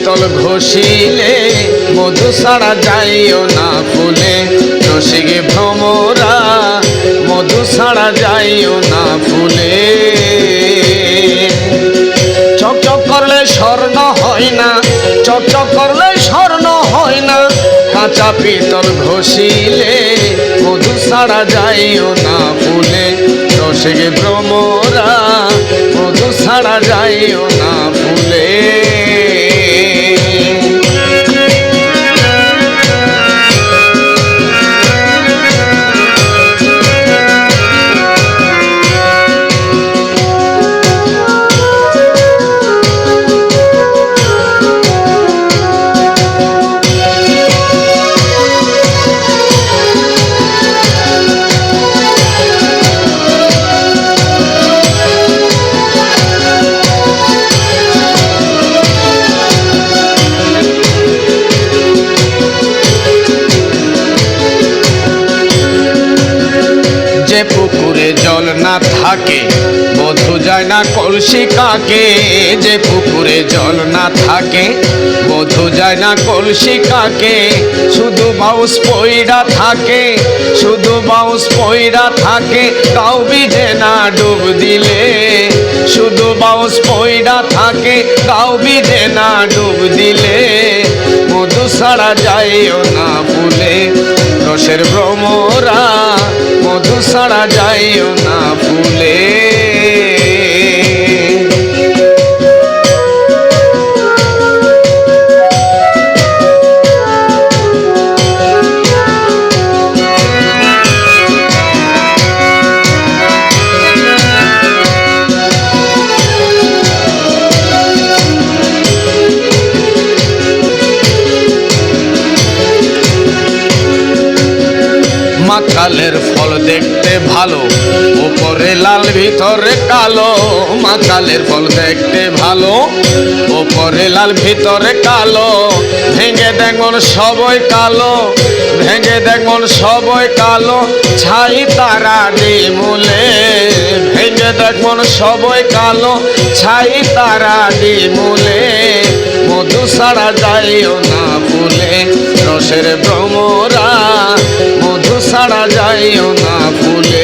পিতল ঘষিলে, মধু ছাড়া যাইও না ফুলে। রসিকে ভ্রমরা, মধু ছাড়া যাইও না ফুলে। চকচক করলে স্বর্ণ হয় না, চকচক করলে স্বর্ণ হয় না। কাঁচা পিতল ঘষিলে, মধু ছাড়া যাইও না ফুলে। রসিকে ভ্রমরা, মধু ছাড়া যাইও না ফুলে। কাকে যে পুকুরে জল না থাকে, বধু যায় না কলসি কাকে, শুধু বাউস পইরা থাকে, শুধু বাউস পইরা থাকে কাউ বিজে না ডুব দিলে, শুধু বাউস পইরা থাকে কাউ বিজে না ডুব দিলে, মধু ছাড়া যাইও না ফুলে, রসের ভ্রমরা, মধু ছাড়া যাইও না ফুলে। মাকালের ফল দেখতে ভালো। ওপরে লাল, ভিতরে কালো। মাকালের ফল দেখতে ভালো। ওপরে লাল, ভিতরে কালো। ভেঙে দেখুন সবই কালো। ভেঙে দেখুন সবই কালো। ছাই তারা ডিমুলে ভেঙে দেখুন সবই কালো। ছাই তারা ডিমুলে মধু ছাড়া যাইও না ফুলে। রসের ভ্রমরা। ছাড়া যায় না ফুলে।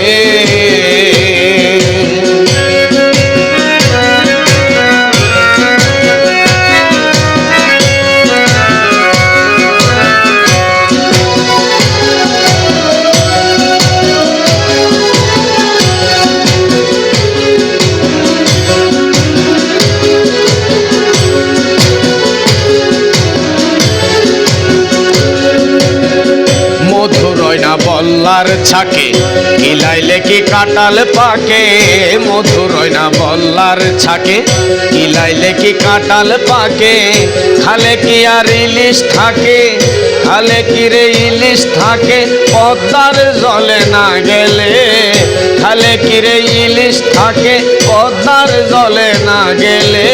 ছাকে? কিলাইলে কি কাটাল পাকে? মধুর না বল্লার ছাকে। কিলাইলে কি কাটাল পাকে? খালে কি আর ইলিশ থাকে? খালে কি রে ইলিশ থাকে? পদ্মার জলে না গেলে খালে কি রে ইলিশ থাকে? পদ্মার জলে না গেলে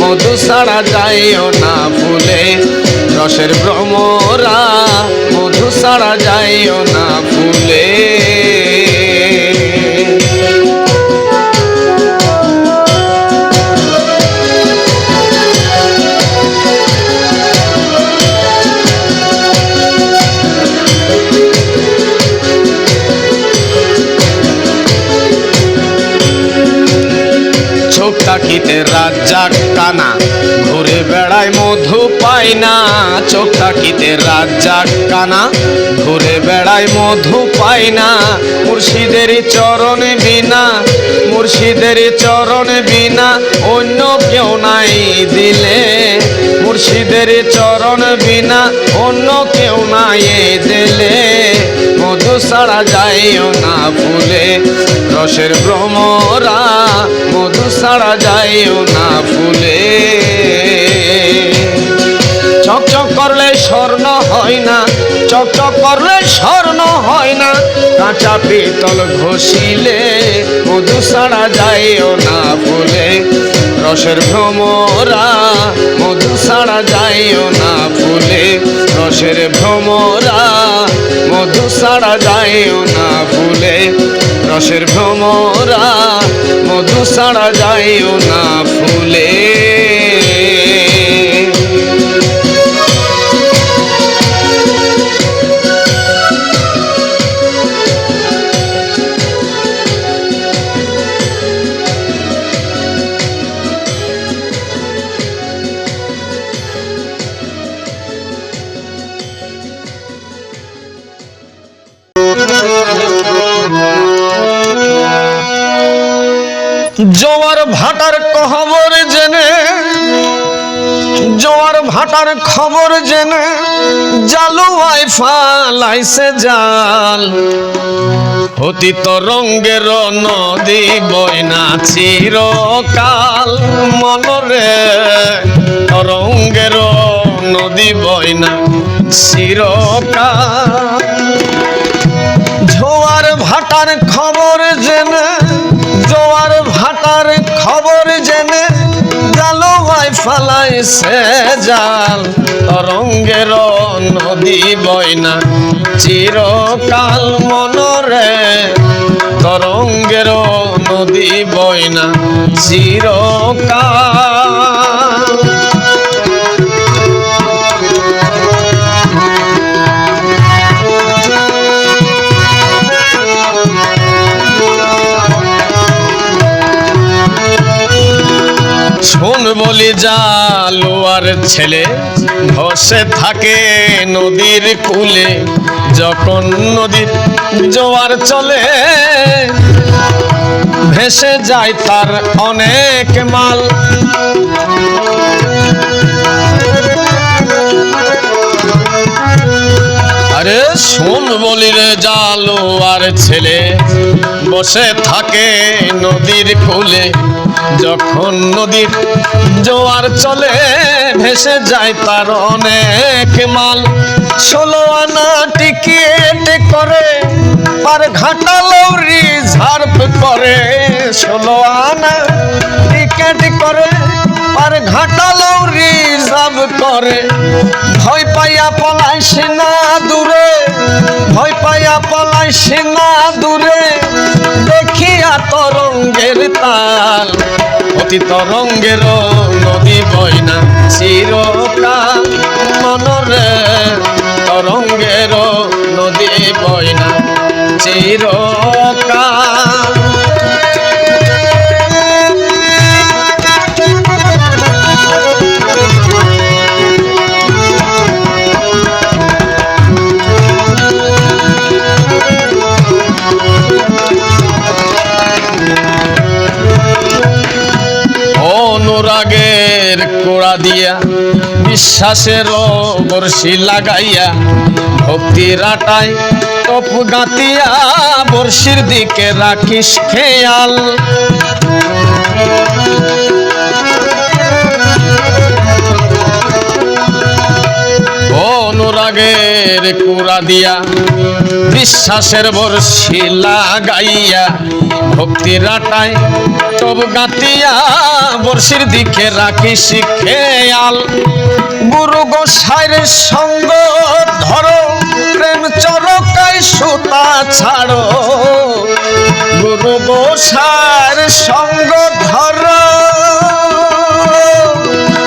মধু ছাড়া যাইও না ফুলে। রসের ভ্রমরা মধু ছাড়া যাইও না ফুলে। চোখ তাকিতে রাজ্জাক কানা ঘুরে বেড়ায় মধু পায় না, চোখ তাকিতে রাজ্জাক কানা। ঘুরে বেড়ায় মধু পায় না, মুর্শিদের চরণে বিনা মুর্শিদের চরণে বিনা অন্য কেউ নাই দিলে। মুর্শিদের চরণ বিনা অন্য কেউ নাই দিলে। মধু ছাড়া যাইও না ফুলে, রসের ভ্রমরা। মধু ছাড়া যাইও না ফুলে। চকচক করলে স্বর্ণ হয় না চকচক করলে স্বর্ণ হয় না। কাঁচা পিতল ঘষিলে মধু ছাড়া যাইও না ফুলে। রসের ভ্রমরা মধু ছাড়া যাইও না ফুলে। রসের ভ্রমরা মধু ছাড়া যায়ও না ফুলে। রসের ভ্রমরা মধু ছাড়া যায়ও না ফুলে। জোয়ার ভাটার খবর জেনে, জোয়ার ভাটার খবর জেনে জালুয়াই ফালাইছে জাল। অতীত রঙ্গের নদী বইনা চিরকাল মনরে, রঙ্গের নদী বইনা চিরকাল। জোয়ার ভাটার খবর ফালাইছে জাল তরঙ্গের নদী বইনা। চিরকাল মনরে তরঙ্গের নদী বইনা। চিরকাল বলি জালুয়ার ছেলে ভসে থাকে নদীর কূলে। যখন নদীর জোয়ার চলে, ভেসে যায় তার অনেক মাল। আরে শোন বলি রে জালো আর ছেলে, বসে থাকে নদীর কূলে। যখন নদীর জোয়ার চলে, ভেসে যায় তার অনেক মাল। ষোলো আনা টিকিট করে আর ঘাটা রিজার্ভ করে। ষোলো আনা টিকিট করে পার ঘাটা লৌরি জাব করে। ভয় পাইয়া পলাইস না দূরে, ভয় পাইয়া পলাইস না দূরে। দেখিয়া তরঙ্গের তাল, অতি তরঙ্গের নদী বইনা চিরকাল। মনরে তরঙ্গের নদী বইনা চিরকাল। দিয়া বিশ্বাসের বর্ষি লাগাইয়া ভক্তির আটায় টপ গাতিয়া বর্ষির দিকে রাখিস খেয়াল। অনুরাগের কুড়া দিয়া বিশ্বাসের বর্ষি লাগাইয়া ভক্তির আটায় তব গাতিয়া বর্ষির দিকে রাখিস খেয়াল। গুরু গোসাইয়ের সঙ্গ ধরো, প্রেম চরকায় সুতা ছাড়ো। গুরু গোসাইয়ের সঙ্গ ধরো,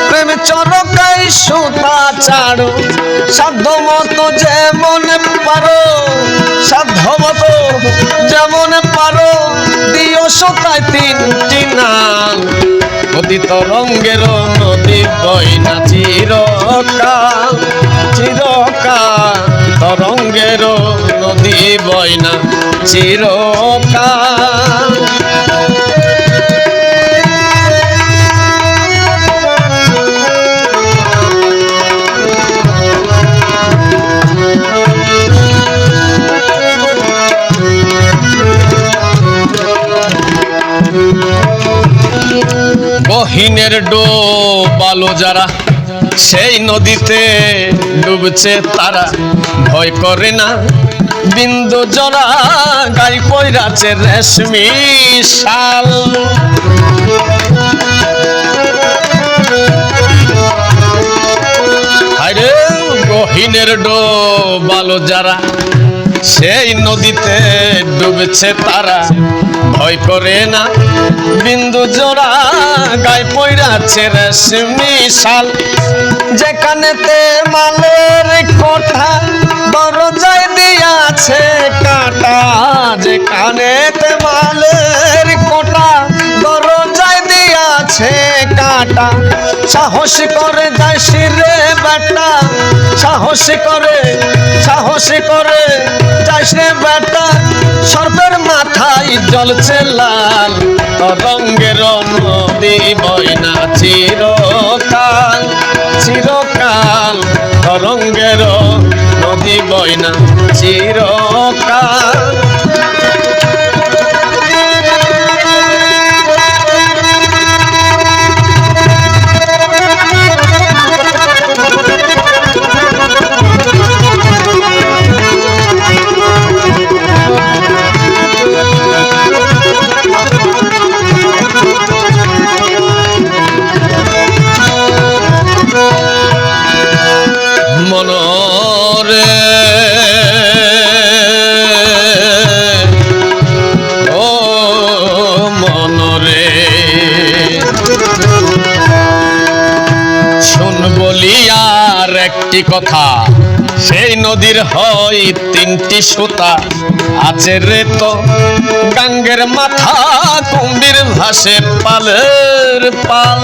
প্রেম চরকাই সুতা ছাড়ো। সাধ্য মতো যেমন পারো, সাধ্য মতো যেমন পারো, দিও সুতায় তিনটি নাল। অতীত রঙ্গের নদী বইনা চিরকাল চিরকাল। তরঙ্গের নদী বইনা চিরকাল। গহিনের ডোবালো যারা, সেই নদীতে ডুবছে তারা। ভয় করে না, বিন্দু জরা গাই পয়রাছে রেশমি শাল। হায়রে গহিন দিনের ডোবালো যারা সেই নদীতে ডুবছে তারা। ভয় করে না, বিন্দু জোড়া গায়ে পইরাছে রেশমি শাল। যেখানেতে মালের কোঠা দরজায় দিয়াছে কাটা, যেখানেতে মালের কোটা দরজায় দিয়াছে কাটা। সাহস করে যাইস রে বেটা। সাহস করে সাহস করে যাইস রে বেটা। সর্বের মাথায় জ্বলছে লাল তরঙ্গের নদী বইনা চিরকাল। চিরকাল তরঙ্গের নদী বইনা চিরকাল। একটি কথা, সেই নদীর হয় তিনটি সুতা। আছে রে তো গাঙ্গের মাথা কুম্ভীর ভাসে পালের পাল।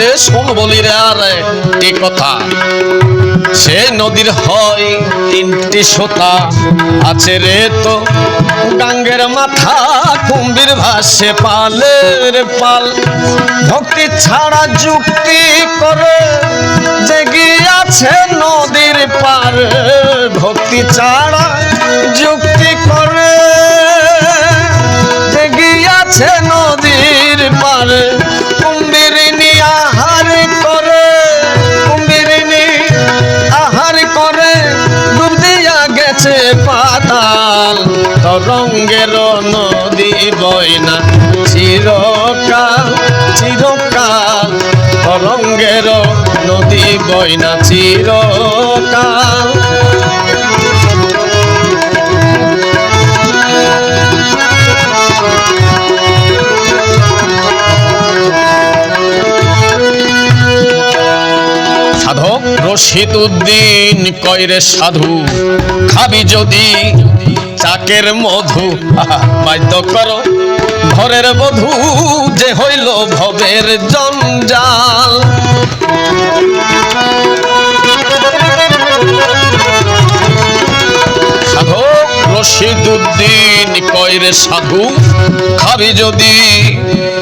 রে, শোন বলি রে আর কথা সে নদীর হয় তিনটি সোতা। আছে রে তো গাঙ্গের মাথা, কুম্ভীর ভাসে পালের পাল। ভক্তি ছাড়া যুক্তি করে জেগিয়াছে নদীর পার। ভক্তি ছাড়া যুক্তি করে জেগিয়াছে নদীর তরঙ্গের নদী বইনা। চিরকাল চিরকাল তরঙ্গের নদী বইনা। চিরকাল। রশিদ উদ্দিন কয়রে সাধু, খাবি যদি চাকের মধু বাধ্য করো। ঘরের বধু যে হইল ভবের জঞ্জাল। সাধক রশিদ উদ্দিন কয়রে সাধু, খাবি যদি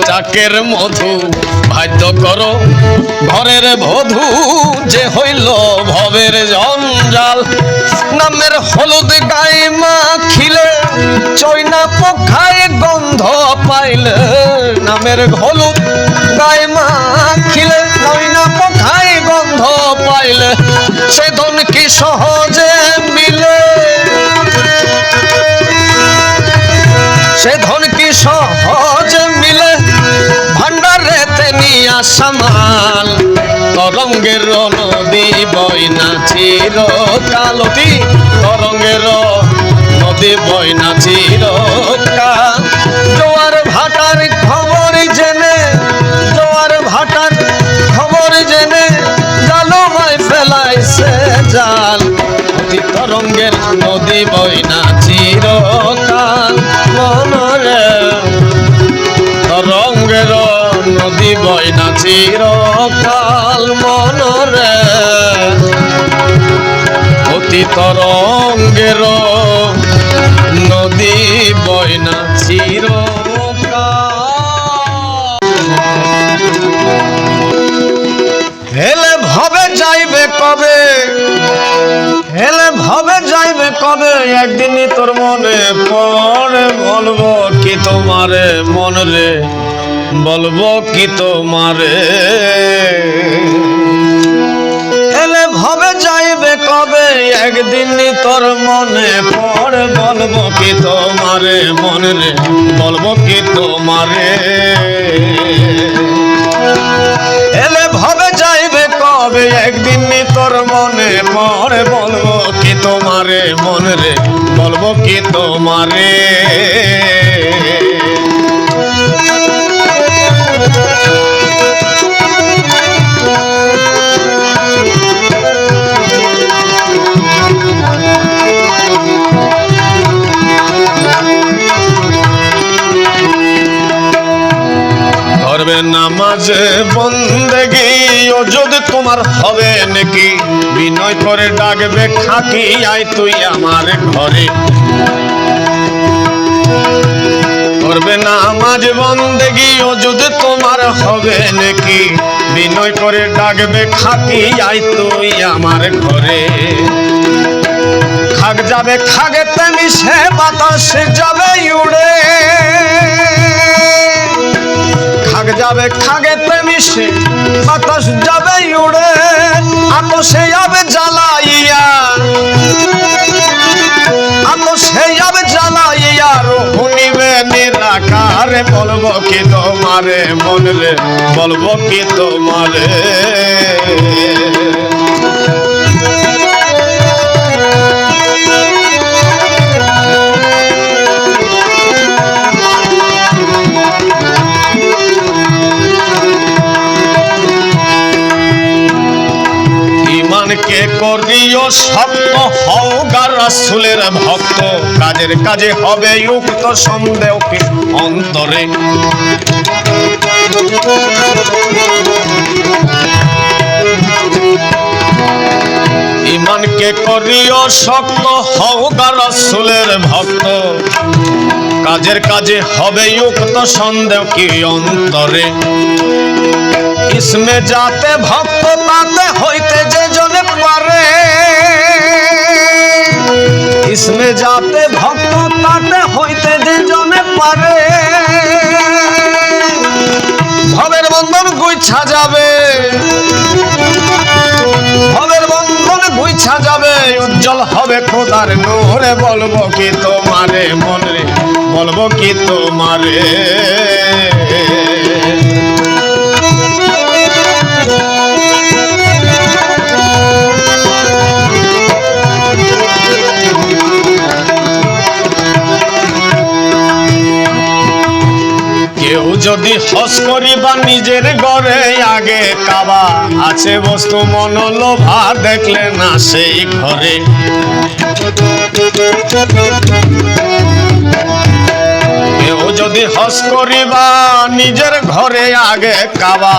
চাকের মধু বাধ্য করো, ঘরের বধূ যে হইল ভবের জঞ্জাল। নামের হলুদ গায়ে মাখিলে চৈনা পোখায় গন্ধ পাইলে। নামের হলুদ গায়ে মাখিলে চৈনা পোখায় গন্ধ পাইলে। সে ধন কি সহজে মিলে? সে ধন কি সহজ মিলে? ভান্ডারেতে নিয়া সামাল। তরঙ্গের নদী বইনা চির কালতি তরঙ্গের নদী বইনা চির জোয়ার ভাটার খবর জেনে, জোয়ার ভাটার খবর জেনে জালমায় ফেলাইছে জাল। তরঙ্গের নদী মনরে রঙ্গের নদী বইনা চিরকাল মনরে। অতি তরঙ্গের নদী বইনা চিরকাল একদিনই তোর মনে পড়ে, বলব কি তোমারে মন রে বলব কি তোমারে। এলে ভবে যাইবে কবে? একদিনই তোর মনে পড়ে, বলব কি তোমারে মনে রে বলব কি তোমারে। এলে ভাবে যাইবে কবে? একদিন নি তোর মনে তোমারে মনে রে বলব কি তোমারে? নামাজে বন্দেগি, ও যদি তোমার হবে নাকি? বিনয় করে ডাকবে, খাকি আয় তুই আমার ঘরে। করবে নামাজ বন্দেগি, ও যদি তোমার হবে নাকি? বিনয় করে ডাকবে, খাকি আয় তুই আমার ঘরে। খাগ যাবে খাগে তেমি সে বাতাস যাবে উড়ে। যাবে খাগে মিশে বাতাস যাবে উড়ে, আতসে যাবে জ্বালাইয়া। আতসে যাবে জ্বালাইয়া রোহনিবে নিরাকারে, বলব কি তোমারে মনরে, বলব কি তোমারে। শক্ত হও গা রাসূলের ভক্ত। কাজের কাজে হবে উক্ত সন্দেহকে অন্তরে। ইমানকে করিও শক্ত হও গা রাসূলের ভক্ত। কাজের কাজে হবে উক্ত সন্দেহ কি অন্তরে। ইসমে যাতে ভক্ত তাতে হইতে যে জনে পারে। ইসমে যাতে ভক্ত তাতে হইতে যে জনে পারে। ভবের বন্ধন গুইছা যাবে। ভবের বন্ধন গুইছা যাবে। উজ্জ্বল হবে খোদার নোরে। বলব কি তোমারে মনে, বলব কি তোমারে। যদি হস করিবা নিজের ঘরে, আগে কাবা। আছে বস্তু মনোলোভা, দেখলে না সেই ঘরে। কেউ যদি হস করিবা নিজের ঘরে, আগে কাবা।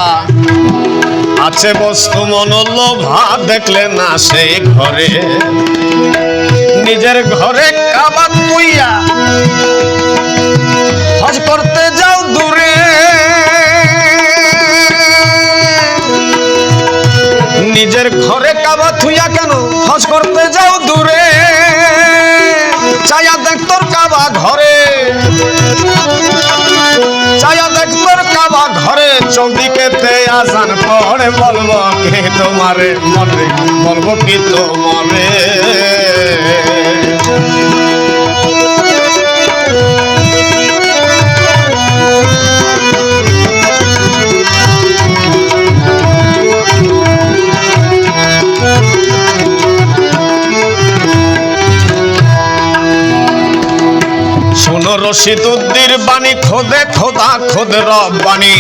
আছে বস্তু মনোলোভা, দেখলে না সেই ঘরে। নিজের ঘরে কাবা তুইয়া হজ করতে নিজের ঘরে কাবা থুইয়া কেন হজ করতে যাও দূরে? চায়া দেখ তোর কাবা ঘরে। চায়া দেখ তোর কাবা ঘরে। চৌদিকে তে আসান পরে বলব কে তোমারে মনে, বলব কি তোমারে। রশিদ উদ্দির বাণী, খোদে খোদা, খোদ রব বাণী।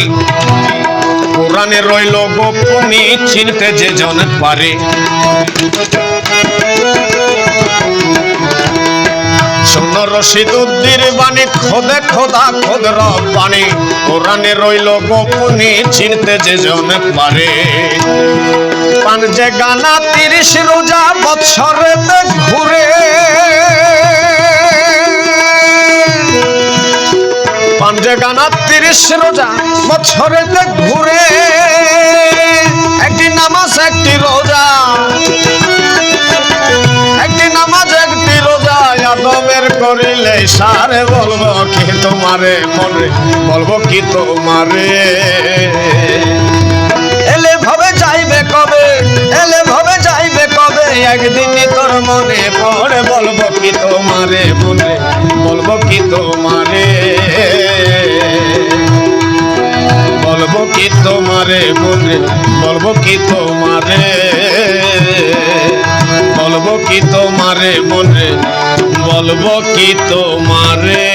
কোরআনে রইল গোপনী চিনতে যে জন পারে। শোনো রশিদ উদ্দির বাণী, খোদে খোদা, খোদ রব বাণী। কোরআনে রইল গোপনী চিনতে যে জন পারে। পান যে গানা তিরিশ রোজা বৎসরেতে ঘুরে। পাঞ্জে গানা তিরিশ রোজা বছরেতে ঘুরে। একটি নামাজ, একটি রোজা। একটি নামাজ, একটি রোজা। আদমের করিলে সারে বলব কি তোমারে মনে বলব কি তোমারে। এলে ভাবে যাইবে কবে, এলে ভাবে যাইবে কবে, একদিনই তোর মনে পড়ে, বলব কি তোমারে মনে, বলব কি তোমারে। বলব কি তোমারে বলে বলব কি তোমারে? বলব কি তোমারে মনে বলব কি তোমারে?